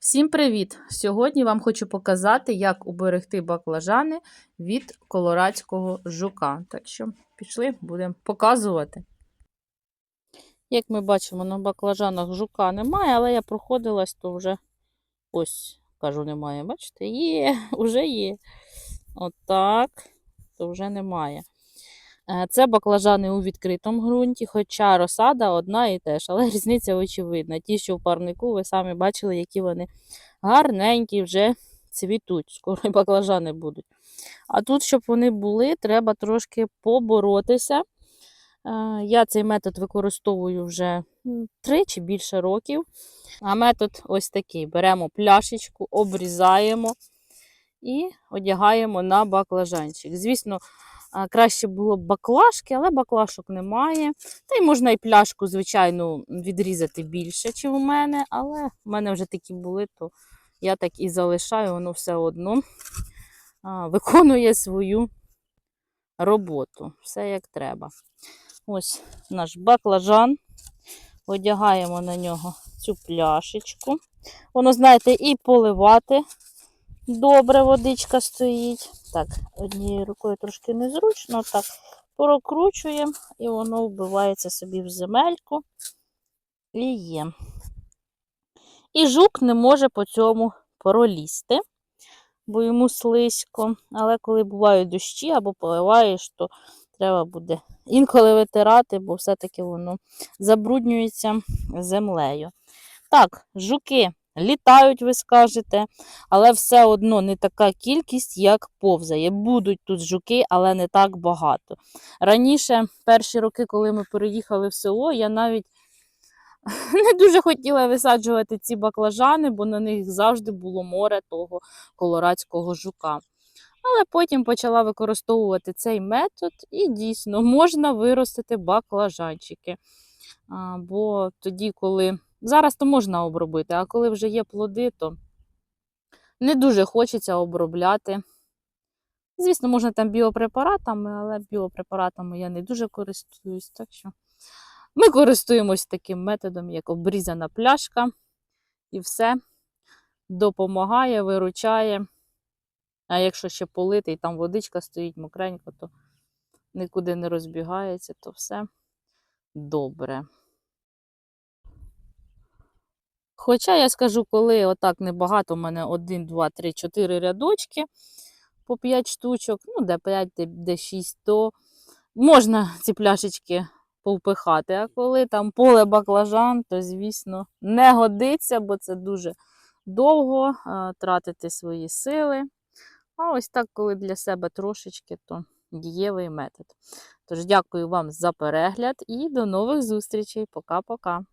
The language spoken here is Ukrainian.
Всім привіт! Сьогодні вам хочу показати, як уберегти баклажани від колорадського жука. Так що пішли, будемо показувати. Як ми бачимо, на баклажанах жука немає, але я проходилась, то вже ось, кажу, немає. Бачите, є, вже є. Отак, то вже немає. Е, Це баклажани у відкритому ґрунті, хоча розсада одна і теж, але різниця очевидна. Ті, що в парнику, ви самі бачили, які вони гарненькі, вже цвітуть, скоро і баклажани будуть. А тут, щоб вони були, треба трошки поборотися. Е, Я цей метод використовую вже три чи більше років. А метод ось такий: беремо пляшечку, обрізаємо і одягаємо на баклажанчик. Звісно, Краще було б баклажки, але баклашок немає. Та й можна і пляшку, звичайно, відрізати більше, ніж у мене. Але в мене вже такі були, то я так і залишаю, воно все одно виконує свою роботу. Все як треба. Ось наш баклажан. Одягаємо на нього цю пляшечку. Воно, знаєте, і поливати добре водичка стоїть. Так, однією рукою трошки незручно, так прокручуємо, і воно вбивається собі в земельку. І є. І жук не може по цьому пролізти, бо йому слизько. Але коли бувають дощі або поливаєш, то треба буде інколи витирати, бо все-таки воно забруднюється землею. Так, жуки літають, ви скажете, але все одно не така кількість, як повзає. Будуть тут жуки, але не так багато. Раніше, перші роки, коли ми переїхали в село, я навіть не дуже хотіла висаджувати ці баклажани, бо на них завжди було море того колорадського жука. Але потім почала використовувати цей метод, і дійсно можна виростити баклажанчики. Бо тоді, коли Зараз то можна обробити, а коли вже є плоди, то не дуже хочеться обробляти. Звісно, можна там біопрепаратами, але біопрепаратами я не дуже користуюсь. Так що ми користуємось таким методом, як обрізана пляшка, і все допомагає, виручає. А якщо ще полити і там водичка стоїть мокренько, то нікуди не розбігається, то все добре. Хоча я скажу, коли отак небагато, у мене 1, 2, 3, 4 рядочки по 5 штучок, ну, де 5, де, де 6, то можна ці пляшечки повпихати. А коли там поле баклажан, то, звісно, не годиться, бо це дуже довго тратити свої сили. А ось так, коли для себе трошечки, то дієвий метод. Тож, дякую вам за перегляд і до нових зустрічей. Пока-пока.